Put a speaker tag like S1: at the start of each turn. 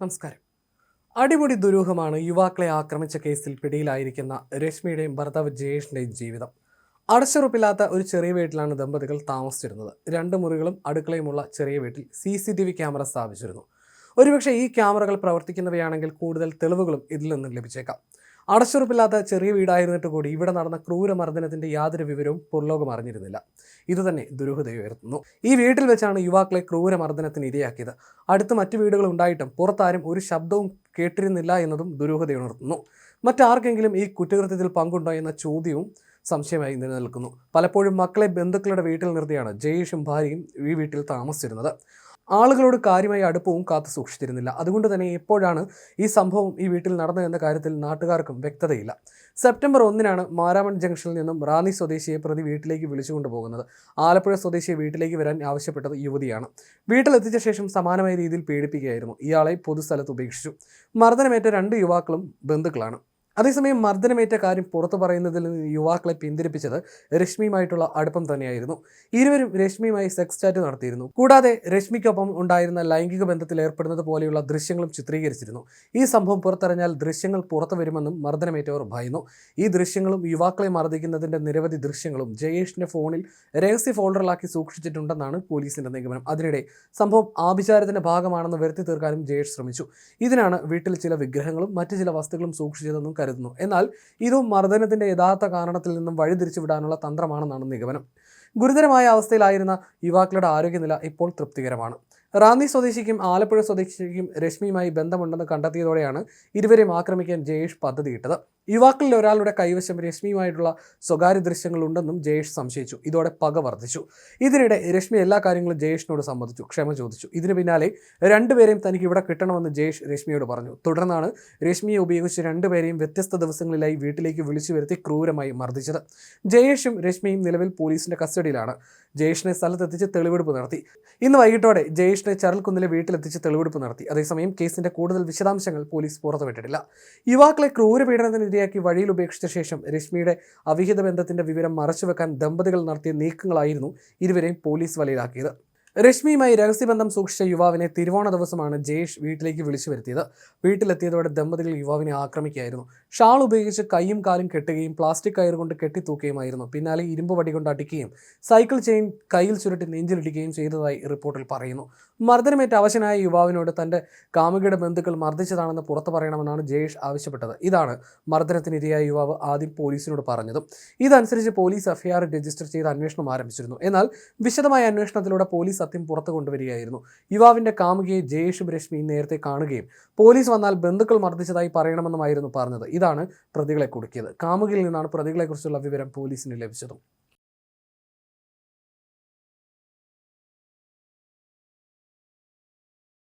S1: നമസ്കാരം. അടിമുടി ദുരൂഹമാണ് യുവാക്കളെ ആക്രമിച്ച കേസിൽ പിടിയിലായിരിക്കുന്ന രശ്മിയുടെയും ഭർത്താവ് ജയേഷിന്റെയും ജീവിതം. അടച്ചുറപ്പില്ലാത്ത ഒരു ചെറിയ വീട്ടിലാണ് ദമ്പതികൾ താമസിച്ചിരുന്നത്. രണ്ട് മുറികളും അടുക്കളയുമുള്ള ചെറിയ വീട്ടിൽ C C T V camera സ്ഥാപിച്ചിരുന്നു. ഒരുപക്ഷെ ഈ ക്യാമറകൾ പ്രവർത്തിക്കുന്നവയാണെങ്കിൽ കൂടുതൽ തെളിവുകളും ഇതിൽ നിന്നും ലഭിച്ചേക്കാം. അടച്ചുറപ്പില്ലാത്ത ചെറിയ വീടായിരുന്നിട്ട് കൂടി ഇവിടെ നടന്ന ക്രൂരമർദ്ദനത്തിന്റെ യാതൊരു വിവരവും പുറലോകം അറിഞ്ഞിരുന്നില്ല. ഇതുതന്നെ ദുരൂഹതയുയർത്തുന്നു ഈ വീട്ടിൽ വെച്ചാണ് യുവാക്കളെ ക്രൂരമർദ്ദനത്തിന് ഇരയാക്കിയത്. അടുത്ത് മറ്റു വീടുകൾ ഉണ്ടായിട്ടും പുറത്താരും ഒരു ശബ്ദവും കേട്ടിരുന്നില്ല എന്നതും ദുരൂഹതയുണർത്തുന്നു മറ്റാർക്കെങ്കിലും ഈ കുറ്റകൃത്യത്തിൽ പങ്കുണ്ടോ എന്ന ചോദ്യവും സംശയമായി നിലനിൽക്കുന്നു. പലപ്പോഴും മക്കളെ ബന്ധുക്കളുടെ വീട്ടിൽ നിർത്തിയാണ് ജയേഷും ഭാര്യയും ഈ വീട്ടിൽ താമസിച്ചിരുന്നത്. ആളുകളോട് കാര്യമായി അടുപ്പവും കാത്തു സൂക്ഷിച്ചിരുന്നില്ല. അതുകൊണ്ട് തന്നെ എപ്പോഴാണ് ഈ സംഭവം ഈ വീട്ടിൽ നടന്നതെന്ന കാര്യത്തിൽ നാട്ടുകാർക്കും വ്യക്തതയില്ല. സെപ്റ്റംബർ ഒന്നിനാണ് മാരാമൺ ജംഗ്ഷനിൽ നിന്നും റാന്നി സ്വദേശിയെ പ്രതി വീട്ടിലേക്ക് വിളിച്ചുകൊണ്ട് പോകുന്നത്. ആലപ്പുഴ സ്വദേശിയെ വീട്ടിലേക്ക് വരാൻ ആവശ്യപ്പെട്ടത് യുവതിയാണ്. വീട്ടിലെത്തിച്ച ശേഷം സമാനമായ രീതിയിൽ പീഡിപ്പിക്കുകയായിരുന്നു. ഇയാളെ പൊതുസ്ഥലത്ത് ഉപേക്ഷിച്ചു. മർദ്ദനമേറ്റ രണ്ട് യുവാക്കളും ബന്ധുക്കളാണ്. അതേസമയം മർദ്ദനമേറ്റ കാര്യം പുറത്തു പറയുന്നതിൽ നിന്ന് യുവാക്കളെ പിന്തിരിപ്പിച്ചത് രശ്മിയുമായിട്ടുള്ള അടുപ്പം തന്നെയായിരുന്നു. ഇരുവരും രശ്മിയുമായി സെക്സ് ചാറ്റ് നടത്തിയിരുന്നു. കൂടാതെ രശ്മിക്കൊപ്പം ഉണ്ടായിരുന്ന ലൈംഗിക ബന്ധത്തിൽ ഏർപ്പെടുന്നത് പോലെയുള്ള ദൃശ്യങ്ങളും ചിത്രീകരിച്ചിരുന്നു. ഈ സംഭവം പുറത്തറിഞ്ഞാൽ ദൃശ്യങ്ങൾ പുറത്തു വരുമെന്നും മർദ്ദനമേറ്റവർ ഭയന്നു. ഈ ദൃശ്യങ്ങളും യുവാക്കളെ മർദ്ദിക്കുന്നതിന്റെ നിരവധി ദൃശ്യങ്ങളും ജയേഷിന്റെ ഫോണിൽ രഹസ്യ ഫോൾഡറിലാക്കി സൂക്ഷിച്ചിട്ടുണ്ടെന്നാണ് പോലീസിന്റെ നിഗമനം. അതിനിടെ സംഭവം ആഭിചാരത്തിന്റെ ഭാഗമാണെന്ന് വരുത്തി തീർക്കാനും ജയേഷ് ശ്രമിച്ചു. ഇതിനാണ് വീട്ടിൽ ചില വിഗ്രഹങ്ങളും മറ്റു ചില വസ്തുക്കളും സൂക്ഷിച്ചതെന്നും കരുതുന്നു. എന്നാൽ ഇതും മർദ്ദനത്തിന്റെ യഥാർത്ഥ കാരണത്തിൽ നിന്നും വഴിതിരിച്ചു വിടാനുള്ള തന്ത്രമാണെന്നാണ് നിഗമനം. ഗുരുതരമായ അവസ്ഥയിലായിരുന്ന യുവാക്കളുടെ ആരോഗ്യനില ഇപ്പോൾ തൃപ്തികരമാണ്. റാന്നി സ്വദേശിക്കും ആലപ്പുഴ സ്വദേശിക്കും രശ്മിയുമായി ബന്ധമുണ്ടെന്ന് കണ്ടെത്തിയതോടെയാണ് ഇരുവരെയും ആക്രമിക്കാൻ ജയേഷ് പദ്ധതിയിട്ടത്. യുവാക്കളിൽ ഒരാളുടെ കൈവശം രശ്മിയുമായിട്ടുള്ള സ്വകാര്യ ദൃശ്യങ്ങളുണ്ടെന്നും ജയേഷ് സംശയിച്ചു. ഇതോടെ പക വർദ്ധിച്ചു. ഇതിനിടെ രശ്മി എല്ലാ കാര്യങ്ങളും ജയേഷിനോട് സമ്മതിച്ചു. ക്ഷമ ചോദിച്ചു. ഇതിന് പിന്നാലെ രണ്ടുപേരെയും തനിക്ക് ഇവിടെ കിട്ടണമെന്ന് ജയേഷ് രശ്മിയോട് പറഞ്ഞു. തുടർന്നാണ് രശ്മിയെ ഉപയോഗിച്ച് രണ്ടുപേരെയും വ്യത്യസ്ത ദിവസങ്ങളിലായി വീട്ടിലേക്ക് വിളിച്ചു വരുത്തി ക്രൂരമായി മർദ്ദിച്ചത്. ജയേഷും രശ്മിയും നിലവിൽ പോലീസിന്റെ കസ്റ്റഡിയിലാണ്. ജയേഷിനെ സ്ഥലത്തെത്തിച്ച് തെളിവെടുപ്പ് നടത്തി. ഇന്ന് വൈകിട്ടോടെ ജയേഷിനെ ചരൽക്കുന്നിലെ വീട്ടിലെത്തിച്ച് തെളിവെടുപ്പ് നടത്തി. അതേസമയം കേസിന്റെ കൂടുതൽ വിശദാംശങ്ങൾ പോലീസ് പുറത്തുവിട്ടിട്ടില്ല. യുവാക്കളെ ക്രൂരപീഡനത്തിന് ഇരയാക്കി വഴിയിൽ ഉപേക്ഷിച്ച ശേഷം രശ്മിയുടെ അവിഹിത ബന്ധത്തിന്റെ വിവരം മറച്ചുവെക്കാൻ ദമ്പതികൾ നടത്തിയ നീക്കങ്ങളായിരുന്നു ഇരുവരെയും പോലീസ് വലയിലാക്കിയത്. രശ്മിയുമായി രഹസ്യബന്ധം സൂക്ഷിച്ച യുവാവിനെ തിരുവോണ ദിവസമാണ് ജയേഷ് വീട്ടിലേക്ക് വിളിച്ചു വരുത്തിയത്. വീട്ടിലെത്തിയതോടെ ദമ്പതികൾ യുവാവിനെ ആക്രമിക്കുകയായിരുന്നു. ഷാൾ ഉപയോഗിച്ച് കൈയും കാലും കെട്ടുകയും പ്ലാസ്റ്റിക് കയർ കൊണ്ട് കെട്ടിത്തൂക്കുകയുമായിരുന്നു. പിന്നാലെ ഇരുമ്പ് വടി കൊണ്ട് അടിക്കുകയും സൈക്കിൾ ചെയിൻ കയ്യിൽ ചുരുട്ടി നെഞ്ചിലിടിക്കുകയും ചെയ്തതായി റിപ്പോർട്ടിൽ പറയുന്നു. മർദ്ദനമേറ്റ അവശനായ യുവാവിനോട് തന്റെ കാമുകിയുടെ ബന്ധുക്കൾ മർദ്ദിച്ചതാണെന്ന് പുറത്തു പറയണമെന്നാണ് ജയേഷ് ആവശ്യപ്പെട്ടത്. ഇതാണ് മർദ്ദനത്തിനിരയായ യുവാവ് ആദ്യം പോലീസിനോട് പറഞ്ഞതും. ഇതനുസരിച്ച് പോലീസ് എഫ്ഐആർ രജിസ്റ്റർ ചെയ്ത് അന്വേഷണം ആരംഭിച്ചിരുന്നു. എന്നാൽ വിശദമായ അന്വേഷണത്തിലൂടെ പോലീസ് സത്യം പുറത്തു കൊണ്ടുവരികയായിരുന്നു. യുവാവിന്റെ കാമുകിയെ ജയേഷും രശ്മിയും നേരത്തെ കാണുകയും പോലീസ് വന്നാൽ ബന്ധുക്കൾ മർദ്ദിച്ചതായി പറയണമെന്നുമായിരുന്നു പറഞ്ഞത്. ഇതാണ് പ്രതികളെ കുടുക്കിയത്. കാമുകിൽ നിന്നാണ് പ്രതികളെക്കുറിച്ചുള്ള വിവരം പോലീസിന് ലഭിച്ചതും.